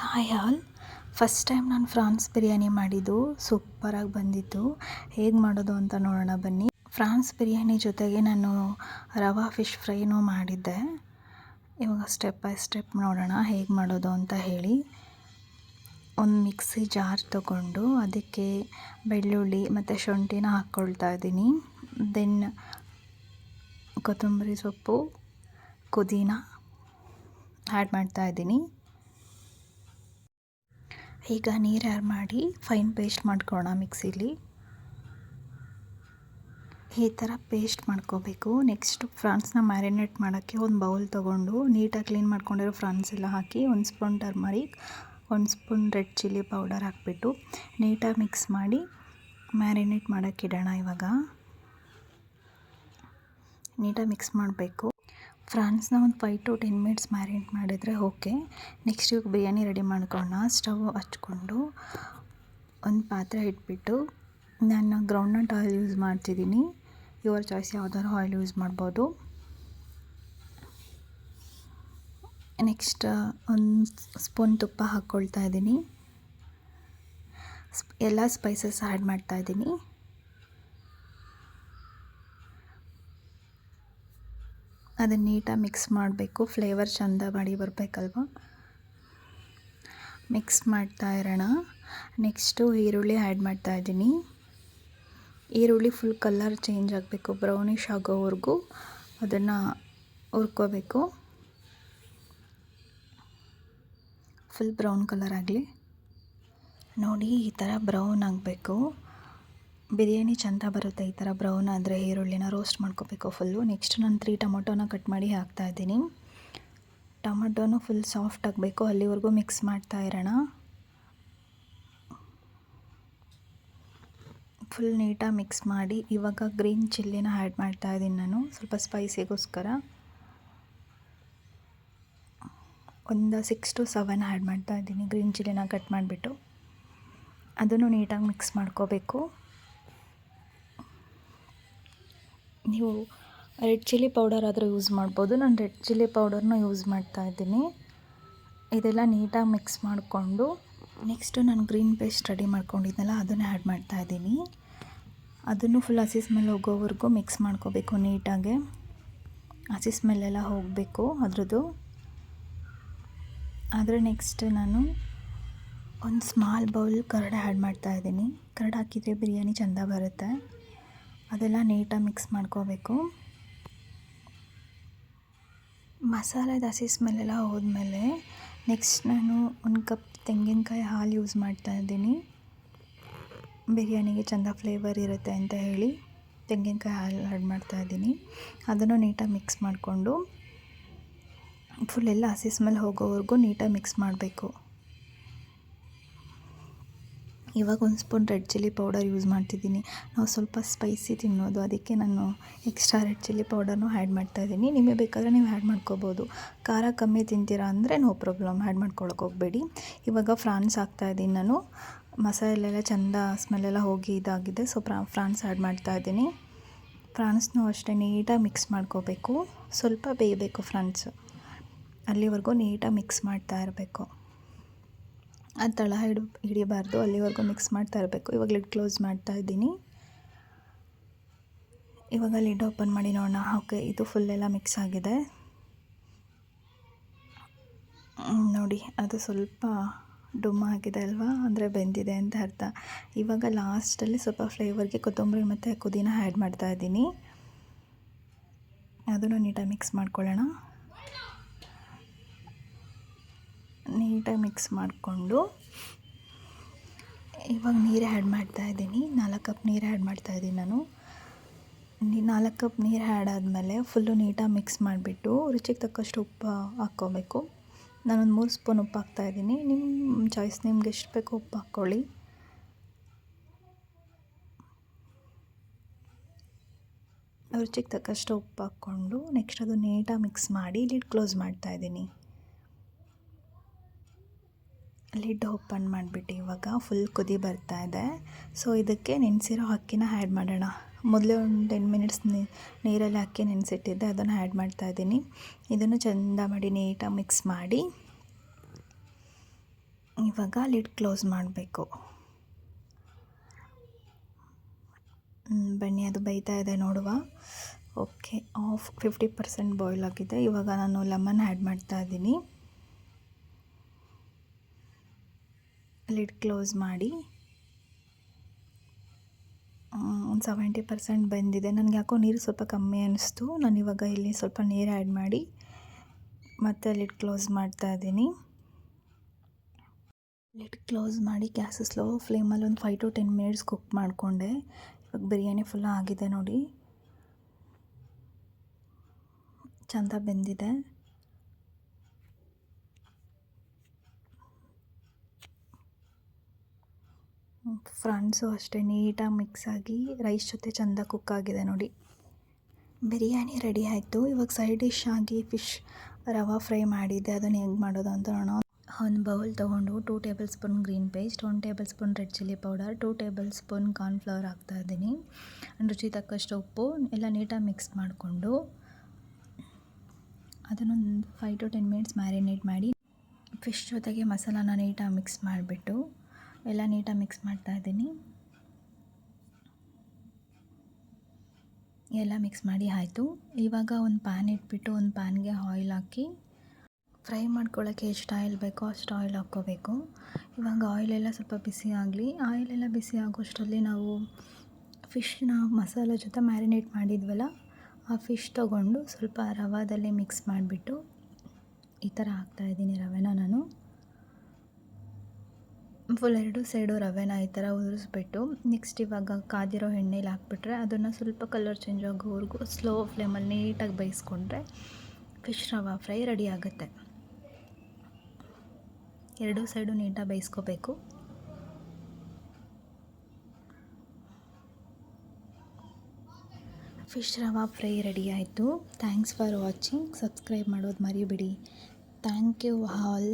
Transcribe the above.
Hi all. First time ನಾನು prawns biryani ಮಾಡಿದ್ದು ಸೂಪರಾಗಿ ಬಂದಿತ್ತು. ಹೇಗೆ ಮಾಡೋದು ಅಂತ ನೋಡೋಣ ಬನ್ನಿ. ಫ್ರಾನ್ಸ್ ಬಿರಿಯಾನಿ ಜೊತೆಗೆ ನಾನು ರವಾ ಫಿಶ್ ಫ್ರೈನೂ ಮಾಡಿದ್ದೆ. ಇವಾಗ ಸ್ಟೆಪ್ ಬೈ ಸ್ಟೆಪ್ ನೋಡೋಣ ಹೇಗೆ ಮಾಡೋದು ಅಂತ ಹೇಳಿ. ಒಂದು ಮಿಕ್ಸಿ ಜಾರ್ ತಗೊಂಡು ಅದಕ್ಕೆ ಬೆಳ್ಳುಳ್ಳಿ ಮತ್ತು ಶುಂಠಿನ ಹಾಕ್ಕೊಳ್ತಾ ಇದ್ದೀನಿ. ದೆನ್ ಕೊತ್ತಂಬರಿ ಸೊಪ್ಪು, ಪುದೀನ ಆ್ಯಡ್ ಮಾಡ್ತಾ ಇದ್ದೀನಿ. ಈಗ ನೀರು ಆ್ಯಡ್ ಮಾಡಿ ಫೈನ್ ಪೇಸ್ಟ್ ಮಾಡ್ಕೊಳ್ಳೋಣ ಮಿಕ್ಸಿಲಿ ಈ ಥರ ಪೇಸ್ಟ್ ಮಾಡ್ಕೋಬೇಕು. ನೆಕ್ಸ್ಟ್ ಫ್ರಾನ್ಸ್ನ ಮ್ಯಾರಿನೇಟ್ ಮಾಡೋಕ್ಕೆ ಒಂದು ಬೌಲ್ ತೊಗೊಂಡು, ನೀಟಾಗಿ ಕ್ಲೀನ್ ಮಾಡ್ಕೊಂಡಿರೋ ಫ್ರಾನ್ಸ್ ಎಲ್ಲ ಹಾಕಿ ಒಂದು ಸ್ಪೂನ್ ಟರ್ಮರಿಕ್ ಒಂದು ಸ್ಪೂನ್ ರೆಡ್ ಚಿಲ್ಲಿ ಪೌಡರ್ ಹಾಕ್ಬಿಟ್ಟು ನೀಟಾಗಿ ಮಿಕ್ಸ್ ಮಾಡಿ ಮ್ಯಾರಿನೇಟ್ ಮಾಡೋಕ್ಕೆ ಇಡೋಣ ಇವಾಗ. ನೀಟಾಗಿ ಮಿಕ್ಸ್ ಮಾಡಬೇಕು. ಫ್ರಾನ್ಸ್ನ ಒಂದು five to ten minutes marinate ಮಾಡಿದರೆ ಓಕೆ. ನೆಕ್ಸ್ಟ್ ಇವಾಗ ಬಿರಿಯಾನಿ ರೆಡಿ ಮಾಡ್ಕೊಳ್ಳೋಣ. ಸ್ಟವ್ ಹಚ್ಕೊಂಡು ಒಂದು ಪಾತ್ರೆ ಇಟ್ಬಿಟ್ಟು ನಾನು ಗ್ರೌಂಡ್ನಟ್ ಆಯಿಲ್ ಯೂಸ್ ಮಾಡ್ತಿದ್ದೀನಿ. ಯುವರ್ ಚಾಯ್ಸ್ ಯಾವ್ದಾದ್ರು ಆಯಿಲ್ ಯೂಸ್ ಮಾಡ್ಬೋದು. ನೆಕ್ಸ್ಟ್ ಒಂದು ಸ್ಪೂನ್ ತುಪ್ಪ ಹಾಕ್ಕೊಳ್ತಾ ಇದ್ದೀನಿ. ಎಲ್ಲ ಸ್ಪೈಸಸ್ ಆ್ಯಡ್ ಮಾಡ್ತಾ ಇದ್ದೀನಿ. ಅದನ್ನು ನೀಟಾಗಿ ಮಿಕ್ಸ್ ಮಾಡಬೇಕು. ಫ್ಲೇವರ್ ಚೆಂದ ಮಾಡಿ ಬರಬೇಕಲ್ವ? ಮಿಕ್ಸ್ ಮಾಡ್ತಾ ಇರೋಣ. ನೆಕ್ಸ್ಟು ಈರುಳ್ಳಿ ಆ್ಯಡ್ ಮಾಡ್ತಾ ಇದ್ದೀನಿ. ಈರುಳ್ಳಿ ಫುಲ್ ಕಲರ್ ಚೇಂಜ್ ಆಗಬೇಕು. ಬ್ರೌನಿಶ್ ಆಗೋವರೆಗೂ ಅದನ್ನು ಹುರ್ಕೋಬೇಕು. ಫುಲ್ ಬ್ರೌನ್ ಕಲರ್ ಆಗಲಿ. ನೋಡಿ, ಈ ಥರ ಬ್ರೌನ್ ಆಗಬೇಕು. ಬಿರಿಯಾನಿ ಚಂದ ಬರುತ್ತೆ ಈ ಥರ ಬ್ರೌನ್ ಆದರೆ ಈರುಳ್ಳಿನ ರೋಸ್ಟ್ ಮಾಡ್ಕೋಬೇಕು ಫುಲ್ಲು ನೆಕ್ಸ್ಟ್ ನಾನು ತ್ರೀ ಟೊಮೊಟೊನ ಕಟ್ ಮಾಡಿ ಹಾಕ್ತಾ ಇದ್ದೀನಿ. ಟೊಮೊಟೊನು ಫುಲ್ ಸಾಫ್ಟ್ ಆಗಬೇಕು, ಅಲ್ಲಿವರೆಗೂ ಮಿಕ್ಸ್ ಮಾಡ್ತಾ ಇರೋಣ. ಫುಲ್ ನೀಟಾಗಿ ಮಿಕ್ಸ್ ಮಾಡಿ, ಇವಾಗ ಗ್ರೀನ್ ಚಿಲ್ಲಿನ ಆ್ಯಡ್ ಮಾಡ್ತಾ ಇದ್ದೀನಿ ನಾನು, ಸ್ವಲ್ಪ ಸ್ಪೈಸಿಗೋಸ್ಕರ ಒಂದು ಸಿಕ್ಸ್ ಟು ಸೆವೆನ್ ಆ್ಯಡ್ ಮಾಡ್ತಾ ಇದ್ದೀನಿ ಗ್ರೀನ್ ಚಿಲ್ಲಿನ ಕಟ್ ಮಾಡಿಬಿಟ್ಟು. ಅದನ್ನು ನೀಟಾಗಿ ಮಿಕ್ಸ್ ಮಾಡ್ಕೋಬೇಕು. ನೀವು ರೆಡ್ ಚಿಲ್ಲಿ ಪೌಡರ್ ಆದರೂ ಯೂಸ್ ಮಾಡ್ಬೋದು. ನಾನು ರೆಡ್ ಚಿಲ್ಲಿ ಪೌಡರ್ನ ಯೂಸ್ ಮಾಡ್ತಾ ಇದ್ದೀನಿ. ಇದೆಲ್ಲ ನೀಟಾಗಿ ಮಿಕ್ಸ್ ಮಾಡಿಕೊಂಡು, ನೆಕ್ಸ್ಟು ನಾನು ಗ್ರೀನ್ ಪೇಸ್ಟ್ ರೆಡಿ ಮಾಡ್ಕೊಂಡಿದ್ನಲ್ಲ, ಅದನ್ನು ಆ್ಯಡ್ ಮಾಡ್ತಾ ಇದ್ದೀನಿ. ಅದನ್ನು ಫುಲ್ ಹಸಿ ಸ್ಮೆಲ್ ಹೋಗೋವರೆಗೂ ಮಿಕ್ಸ್ ಮಾಡ್ಕೋಬೇಕು ನೀಟಾಗೆ. ಹಸಿ ಸ್ಮೆಲ್ಲೆಲ್ಲ ಹೋಗಬೇಕು ಅದರದ್ದು. ಆದರೆ ನೆಕ್ಸ್ಟ್ ನಾನು ಒಂದು ಸ್ಮಾಲ್ ಬೌಲ್ ಕರಡ ಆ್ಯಡ್ ಮಾಡ್ತಾ ಇದ್ದೀನಿ. ಕರಡ ಹಾಕಿದರೆ ಬಿರಿಯಾನಿ ಚೆಂದ ಬರುತ್ತೆ. ಅದೆಲ್ಲ ನೀಟಾಗಿ ಮಿಕ್ಸ್ ಮಾಡ್ಕೋಬೇಕು. ಮಸಾಲೆ ಹಸಿ ಸ್ಮೆಲ್ಲೆಲ್ಲ ಹೋದ್ಮೇಲೆ ನೆಕ್ಸ್ಟ್ ನಾನು ಒಂದು ಕಪ್ ತೆಂಗಿನಕಾಯಿ ಹಾಲು ಯೂಸ್ ಮಾಡ್ತಾ ಇದ್ದೀನಿ. ಬಿರಿಯಾನಿಗೆ ಚೆಂದ ಫ್ಲೇವರ್ ಇರುತ್ತೆ ಅಂತ ಹೇಳಿ ತೆಂಗಿನಕಾಯಿ ಹಾಲು ಆ್ಯಡ್ ಮಾಡ್ತಾ ಇದ್ದೀನಿ. ಅದನ್ನು ನೀಟಾಗಿ ಮಿಕ್ಸ್ ಮಾಡಿಕೊಂಡು ಫುಲ್ ಎಲ್ಲ ಹಸಿ ಸ್ಮೆಲ್ ಹೋಗೋವರೆಗೂ ನೀಟಾಗಿ ಮಿಕ್ಸ್ ಮಾಡಬೇಕು. ಇವಾಗ ಒಂದು spoon red chilli powder use ಮಾಡ್ತಿದ್ದೀನಿ. ನಾವು ಸ್ವಲ್ಪ ಸ್ಪೈಸಿ ತಿನ್ನೋದು, ಅದಕ್ಕೆ ನಾನು ಎಕ್ಸ್ಟ್ರಾ ರೆಡ್ ಚಿಲ್ಲಿ ಪೌಡರ್ನು ಆ್ಯಡ್ ಮಾಡ್ತಾಯಿದ್ದೀನಿ ನಿಮಗೆ ಬೇಕಾದರೆ ನೀವು ಆ್ಯಡ್ ಮಾಡ್ಕೋಬೋದು. ಖಾರ ಕಮ್ಮಿ ತಿಂತೀರಾ ಅಂದರೆ ನೋ ಪ್ರಾಬ್ಲಮ್, ಆ್ಯಡ್ ಮಾಡ್ಕೊಳಕ್ಕೆ ಹೋಗಬೇಡಿ. ಇವಾಗ ಫ್ರಾನ್ಸ್ ಹಾಕ್ತಾಯಿದ್ದೀನಿ ನಾನು. ಮಸಾಲೆಲ್ಲ ಚೆಂದ ಸ್ಮೆಲ್ಲೆಲ್ಲ ಹೋಗಿ ಇದಾಗಿದೆ ಸೊ ಪ್ರಾ ಫ್ರಾನ್ಸ್ ಆ್ಯಡ್ ಮಾಡ್ತಾಯಿದ್ದೀನಿ ಫ್ರಾನ್ಸ್ನೂ ಅಷ್ಟೇ ನೀಟಾಗಿ ಮಿಕ್ಸ್ ಮಾಡ್ಕೋಬೇಕು. ಸ್ವಲ್ಪ ಬೇಯಬೇಕು ಫ್ರಾನ್ಸ್. ಅಲ್ಲಿವರೆಗೂ ನೀಟಾಗಿ ಮಿಕ್ಸ್ ಮಾಡ್ತಾ ಇರಬೇಕು. ಅದು ತಳ ಹಿಡ್, ಹಿಡಿಬಾರ್ದು, ಅಲ್ಲಿವರೆಗೂ ಮಿಕ್ಸ್ ಮಾಡ್ತಾ ಇರಬೇಕು. ಇವಾಗ ಲಿಡ್ ಕ್ಲೋಸ್ ಮಾಡ್ತಾ ಇದ್ದೀನಿ. ಇವಾಗ ಲಿಡ್ ಓಪನ್ ಮಾಡಿ ನೋಡೋಣ. ಓಕೆ, ಇದು ಫುಲ್ಲೆಲ್ಲ ಮಿಕ್ಸ್ ಆಗಿದೆ. ನೋಡಿ, ಅದು ಸ್ವಲ್ಪ ಡುಮ್ಮ ಆಗಿದೆ ಅಲ್ವಾ? ಅಂದರೆ ಬೆಂದಿದೆ ಅಂತ ಅರ್ಥ. ಇವಾಗ ಲಾಸ್ಟಲ್ಲಿ ಸ್ವಲ್ಪ ಫ್ಲೇವರ್ಗೆ ಕೊತ್ತಂಬರಿ ಮತ್ತು ಪುದೀನ ಆ್ಯಡ್ ಮಾಡ್ತಾ ಇದ್ದೀನಿ. ಅದನ್ನು ನೀಟಾಗಿ ಮಿಕ್ಸ್ ಮಾಡ್ಕೊಳ್ಳೋಣ. ನೀಟಾಗಿ ಮಿಕ್ಸ್ ಮಾಡಿಕೊಂಡು ಇವಾಗ ನೀರು ಆ್ಯಡ್ ಮಾಡ್ತಾಯಿದ್ದೀನಿ ನಾಲ್ಕು ಕಪ್ ನೀರು ಆ್ಯಡ್ ಮಾಡ್ತಾಯಿದ್ದೀನಿ ನಾನು. ನಾಲ್ಕು ಕಪ್ ನೀರು ಆ್ಯಡ್ ಆದಮೇಲೆ ಫುಲ್ಲು ನೀಟಾಗಿ ಮಿಕ್ಸ್ ಮಾಡಿಬಿಟ್ಟು ರುಚಿಗೆ ತಕ್ಕಷ್ಟು ಉಪ್ಪು ಹಾಕ್ಕೋಬೇಕು. ನಾನೊಂದು ಮೂರು ಸ್ಪೂನ್ ಉಪ್ಪು ಹಾಕ್ತಾಯಿದ್ದೀನಿ ನಿಮ್ಮ ಚಾಯ್ಸ್ ನಿಮ್ಗೆ ಎಷ್ಟು ಬೇಕು ಉಪ್ಪು ಹಾಕ್ಕೊಳ್ಳಿ. ರುಚಿಗೆ ತಕ್ಕಷ್ಟು ಉಪ್ಪು ಹಾಕ್ಕೊಂಡು ನೆಕ್ಸ್ಟ್ ಅದು ನೀಟಾಗಿ ಮಿಕ್ಸ್ ಮಾಡಿ ಲಿಡ್ ಕ್ಲೋಸ್ ಮಾಡ್ತಾಯಿದ್ದೀನಿ ಲಿಡ್ ಓಪನ್ ಮಾಡಿಬಿಟ್ಟು ಇವಾಗ ಫುಲ್ ಕುದಿ ಬರ್ತಾ ಇದೆ. ಸೊ ಇದಕ್ಕೆ ನೆನೆಸಿರೋ ಅಕ್ಕಿನ ಆ್ಯಡ್ ಮಾಡೋಣ. ಮೊದಲೇ ಒಂದು ಟೆನ್ ಮಿನಿಟ್ಸ್ ನೀರಲ್ಲಿ ಅಕ್ಕಿ ನೆನೆಸಿಟ್ಟಿದ್ದೆ, ಅದನ್ನು ಆ್ಯಡ್ ಮಾಡ್ತಾಯಿದ್ದೀನಿ ಇದನ್ನು ಚೆಂದ ಮಾಡಿ ನೀಟಾಗಿ ಮಿಕ್ಸ್ ಮಾಡಿ. ಇವಾಗ ಲಿಡ್ ಕ್ಲೋಸ್ ಮಾಡಬೇಕು. ಬನ್ನಿ, ಅದು ಬೈತಾ ಇದೆ ನೋಡುವ. Okay, half, fifty percent boil ಆಗಿದೆ. ಇವಾಗ ನಾನು ಲೆಮನ್ ಆ್ಯಡ್ ಮಾಡ್ತಾ ಇದ್ದೀನಿ. ಲಿಡ್ ಕ್ಲೋಸ್ ಮಾಡಿ ಒಂದು ಸೆವೆಂಟಿ ಪರ್ಸೆಂಟ್ ಬಂದಿದೆ. ನನಗೆ ಯಾಕೋ ನೀರು ಸ್ವಲ್ಪ ಕಮ್ಮಿ ಅನ್ನಿಸ್ತು ನಾನು ಇವಾಗ ಇಲ್ಲಿ ಸ್ವಲ್ಪ ನೀರು ಆ್ಯಡ್ ಮಾಡಿ ಮತ್ತೆ ಲಿಡ್ ಕ್ಲೋಸ್ ಮಾಡ್ತಾ ಇದ್ದೀನಿ. ಲಿಡ್ ಕ್ಲೋಸ್ ಮಾಡಿ ಗ್ಯಾಸ್ ಸ್ಲೋ ಫ್ಲೇಮಲ್ಲಿ ಒಂದು five to ten minutes cook ಮಾಡಿಕೊಂಡೆ. ಇವಾಗ ಬಿರಿಯಾನಿ ಫುಲ್ ಆಗಿದೆ ನೋಡಿ. ಚಂದ ಬೆಂದಿದೆ. ಫ್ರಾನ್ಸು ಅಷ್ಟೇ ನೀಟಾಗಿ ಮಿಕ್ಸ್ ಆಗಿ ರೈಸ್ ಜೊತೆ ಚೆಂದ ಕುಕ್ ಆಗಿದೆ ನೋಡಿ. ಬಿರಿಯಾನಿ ರೆಡಿ ಆಯಿತು. ಇವಾಗ ಸೈಡ್ ಡಿಶ್ ಆಗಿ ಫಿಶ್ ರವಾ ಫ್ರೈ ಮಾಡಿದ್ದೆ. ಅದನ್ನು ಹೆಂಗೆ ಮಾಡೋದು ಅಂತ ನೋಡೋಣ. ಒಂದು ಬೌಲ್ ತೊಗೊಂಡು two tablespoon green paste one tablespoon red chilli powder two tablespoon cornflour ಹಾಕ್ತಾಯಿದ್ದೀನಿ ರುಚಿ ತಕ್ಕಷ್ಟು ಉಪ್ಪು, ಎಲ್ಲ ನೀಟಾಗಿ ಮಿಕ್ಸ್ ಮಾಡಿಕೊಂಡು ಅದನ್ನೊಂದು five to ten minutes marinate ಮಾಡಿ ಫಿಶ್ ಜೊತೆಗೆ ಮಸಾಲಾನ ನೀಟಾಗಿ ಮಿಕ್ಸ್ ಮಾಡಿಬಿಟ್ಟು ಎಲ್ಲ ನೀಟಾಗಿ ಮಿಕ್ಸ್ ಮಾಡ್ತಾ ಇದ್ದೀನಿ. ಎಲ್ಲ ಮಿಕ್ಸ್ ಮಾಡಿ ಆಯಿತು. ಇವಾಗ ಒಂದು ಪ್ಯಾನ್ ಇಟ್ಬಿಟ್ಟು ಒಂದು ಪ್ಯಾನ್ಗೆ ಆಯಿಲ್ ಹಾಕಿ ಫ್ರೈ ಮಾಡ್ಕೊಳ್ಳೋಕ್ಕೆ ಎಷ್ಟು ಆಯಿಲ್ ಬೇಕೋ ಅಷ್ಟು ಆಯಿಲ್ ಹಾಕ್ಕೋಬೇಕು. ಇವಾಗ ಆಯಿಲೆಲ್ಲ ಸ್ವಲ್ಪ ಬಿಸಿ ಆಗಲಿ. ಆಯಿಲೆಲ್ಲ ಬಿಸಿ ಆಗೋಷ್ಟರಲ್ಲಿ ನಾವು ಫಿಶ್ನ ಮಸಾಲೆ ಜೊತೆ ಮ್ಯಾರಿನೇಟ್ ಮಾಡಿದ್ವಲ್ಲ, ಆ ಫಿಶ್ ತೊಗೊಂಡು ಸ್ವಲ್ಪ ರವಾದಲ್ಲಿ ಮಿಕ್ಸ್ ಮಾಡಿಬಿಟ್ಟು ಈ ಥರ ಹಾಕ್ತಾಯಿದ್ದೀನಿ ರವೆನ ನಾನು. ಫುಲ್ ಎರಡು ಸೈಡು ರವೆನ ಈ ಥರ ಉದುರಿಸ್ಬಿಟ್ಟು ನೆಕ್ಸ್ಟ್ ಇವಾಗ ಕಾದಿರೋ ಎಣ್ಣೆಲಿ ಹಾಕ್ಬಿಟ್ರೆ ಅದನ್ನು ಸ್ವಲ್ಪ ಕಲರ್ ಚೇಂಜ್ ಆಗೋವರೆಗೂ ಸ್ಲೋ ಫ್ಲೇಮಲ್ಲಿ ನೀಟಾಗಿ ಬೇಯಿಸ್ಕೊಂಡ್ರೆ ಫಿಶ್ ರವಾ ಫ್ರೈ ರೆಡಿ ಆಗುತ್ತೆ. ಎರಡೂ ಸೈಡು ನೀಟಾಗಿ ಬೇಯಿಸ್ಕೋಬೇಕು. ಫಿಶ್ ರವಾ ಫ್ರೈ ರೆಡಿ ಆಯಿತು. ಥ್ಯಾಂಕ್ಸ್ ಫಾರ್ ವಾಚಿಂಗ್ ಸಬ್ಸ್ಕ್ರೈಬ್ ಮಾಡೋದು ಮರಿಬೇಡಿ. Thank you all